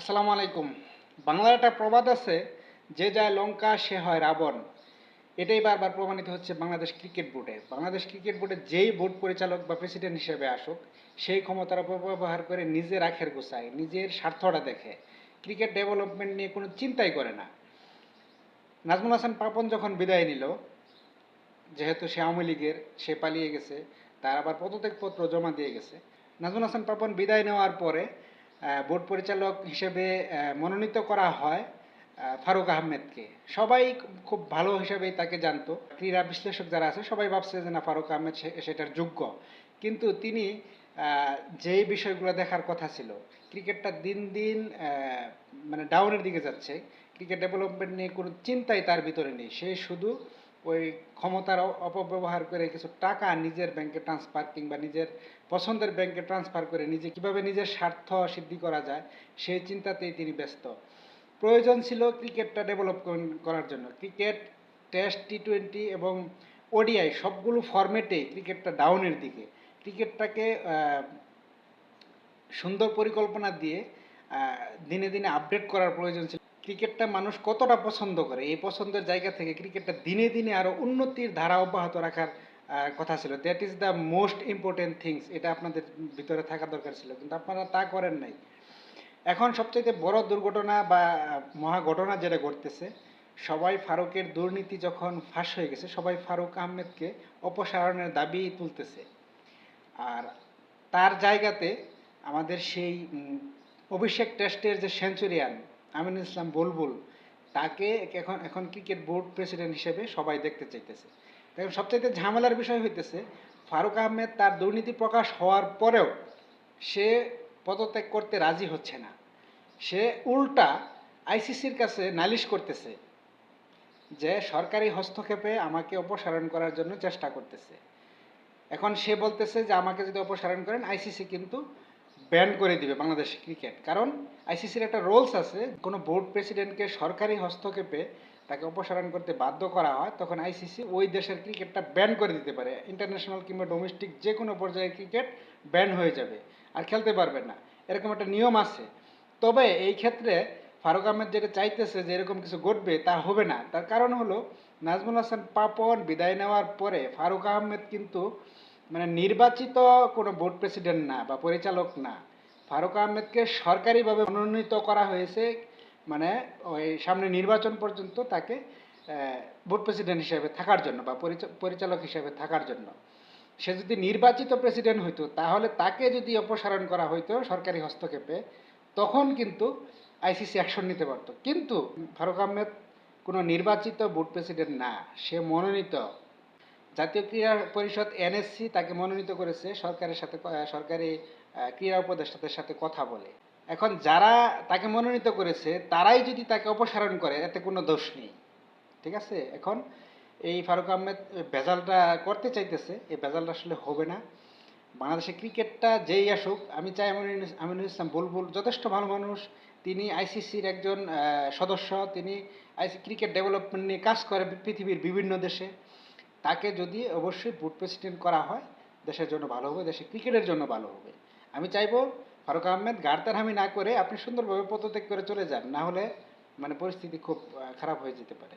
আসসালামু আলাইকুম। বাংলার একটা প্রবাদ আছে, যে যায় লঙ্কা, সে হয় রাবণ। এটাই বারবার প্রমাণিত হচ্ছে বাংলাদেশ ক্রিকেট বোর্ডে। বাংলাদেশ ক্রিকেট বোর্ডে যেই বোর্ড পরিচালক বা প্রেসিডেন্ট হিসেবে আসুক, সেই ক্ষমতার অপব্যবহার করে নিজের আখের গোছায়, নিজের স্বার্থটা দেখে। ক্রিকেট ডেভেলপমেন্ট নিয়ে কোনো চিন্তাই করে না। নাজমুল হাসান পাপন যখন বিদায় নিল, যেহেতু সে আওয়ামী লীগের, সে পালিয়ে গেছে, তার আবার পদত্যাগপত্র জমা দিয়ে গেছে। নাজমুল হাসান পাপন বিদায় নেওয়ার পরে বোর্ড পরিচালক হিসেবে মনোনীত করা হয় ফারুক আহমেদকে। সবাই খুব ভালো হিসেবেই তাকে জানতো। ক্রীড়া বিশ্লেষক যারা আছে, সবাই ভাবছে যে, না, ফারুক আহমেদ সেটার যোগ্য। কিন্তু তিনি যেই বিষয়গুলো দেখার কথা ছিল, ক্রিকেটটা দিন দিন মানে ডাউনের দিকে যাচ্ছে। ক্রিকেট ডেভেলপমেন্ট নিয়ে কোনো চিন্তাই তার ভিতরে নেই। সে শুধু ওই ক্ষমতার অপব্যবহার করে কিছু টাকা নিজের ব্যাংকে ট্রান্সফার কিংবা নিজের পছন্দের ব্যাংকে ট্রান্সফার করে নিজে, কীভাবে নিজের স্বার্থ সিদ্ধি করা যায়, সেই চিন্তাতেই তিনি ব্যস্ত। প্রয়োজন ছিল ক্রিকেটটা ডেভেলপ করার জন্য। ক্রিকেট টেস্ট টি টোয়েন্টি এবং ওডিআই সবগুলো ফরম্যাটেই ক্রিকেটটা ডাউনের দিকে। ক্রিকেটটাকে সুন্দর পরিকল্পনা দিয়ে দিনে দিনে আপডেট করার প্রয়োজন ছিল। ক্রিকেটটা মানুষ কতটা পছন্দ করে? এই পছন্দের জায়গা থেকে ক্রিকেটটা দিনে দিনে আরও উন্নতির ধারা অব্যাহত রাখার কথা ছিল। That is the most important things এটা আপনাদের ভিতরে থাকা দরকার ছিল। কিন্তু আপনারা তা করেন নাই। এখন সবচেয়ে বড় দুর্ঘটনা বা মহা ঘটনা যেটা ঘটতেছে, সবাই ফারুকের দুর্নীতি যখন ফাঁস হয়ে গেছে, সবাই ফারুক আহমেদকে অপসারণের দাবি তুলতেছে। আর তার জায়গাতে আমাদের সেই অভিষেক টেস্টের যে সেঞ্চুরিয়ান আমিনুল ইসলাম বুলবুল, তাকে এখন এখন ক্রিকেট বোর্ড প্রেসিডেন্ট হিসেবে সবাই দেখতে চাইতেছে। এখন সবচাইতে ঝামেলার বিষয় হইতেছে, ফারুক আহমেদ তার দুর্নীতি প্রকাশ হওয়ার পরেও সে পদত্যাগ করতে রাজি হচ্ছে না। সে উল্টা আইসিসির কাছে নালিশ করতেছে যে সরকারি হস্তক্ষেপে আমাকে অপসারণ করার জন্য চেষ্টা করতেছে। এখন সে বলতেছে যে আমাকে যদি অপসারণ করেন আইসিসি কিন্তু ব্যান করে দিবে বাংলাদেশ ক্রিকেট কারণ আইসিসির একটা রোলস আছে, কোনো বোর্ড প্রেসিডেন্টকে সরকারি হস্তক্ষেপে তাকে অপসারণ করতে বাধ্য করা হয়, তখন আইসিসি ওই দেশের ক্রিকেটটা ব্যান করে দিতে পারে। ইন্টারন্যাশনাল কিংবা ডোমেস্টিক যে কোনো পর্যায়ে ক্রিকেট ব্যান হয়ে যাবে। আর খেলতে পারবে না। এরকম একটা নিয়ম আছে। তবে এই ক্ষেত্রে ফারুক আহমেদ যেটা চাইতেছে যে এরকম কিছু ঘটবে, তা হবে না। তার কারণ হলো, নাজমুল হাসান পাপন বিদায় নেওয়ার পরে ফারুক আহমেদ কিন্তু মানে নির্বাচিত কোনো বোর্ড প্রেসিডেন্ট না বা পরিচালক না, ফারুক আহমেদকে সরকারিভাবে মনোনীত করা হয়েছে মানে ওই সামনে নির্বাচন পর্যন্ত তাকে বোর্ড প্রেসিডেন্ট হিসেবে থাকার জন্য বা পরিচালক হিসেবে থাকার জন্য। সে যদি নির্বাচিত প্রেসিডেন্ট হইতো, তাহলে তাকে যদি অপসারণ করা হইতো সরকারি হস্তক্ষেপে, তখন কিন্তু আইসিসি অ্যাকশন নিতে পারতো। কিন্তু ফারুক আহমেদ কোনো নির্বাচিত বোর্ড প্রেসিডেন্ট না, সে মনোনীত জাতীয় ক্রীড়া পরিষদ এনএসসি তাকে মনোনীত করেছে সরকারের সাথে সরকারি ক্রীড়া উপদেষ্টাদের সাথে কথা বলে। এখন যারা তাকে মনোনীত করেছে, তারাই যদি তাকে অপসারণ করে, এতে কোনো দোষ নেই। ঠিক আছে? এখন এই ফারুক আহমেদ ভেজালটা করতে চাইতেছে, এই ভেজালটা আসলে হবে না। বাংলাদেশের ক্রিকেটটা যেই আসুক, আমি চাই আমিনুল ইসলাম বুলবুল, যথেষ্ট ভালো মানুষ। তিনি আইসিসির একজন সদস্য। তিনি আইসি ক্রিকেট ডেভেলপমেন্ট নিয়ে কাজ করে পৃথিবীর বিভিন্ন দেশে। তাকে যদি অবশ্যই বুট প্রেসিডেন্ট করা হয়, দেশের জন্য ভালো হবে, দেশের ক্রিকেটের জন্য ভালো হবে। আমি চাইব ফারুক আহমেদ গাড়তারহামি না করে আপনি সুন্দরভাবে পদত্যাগ করে চলে যান, না হলে মানে পরিস্থিতি খুব খারাপ হয়ে যেতে পারে।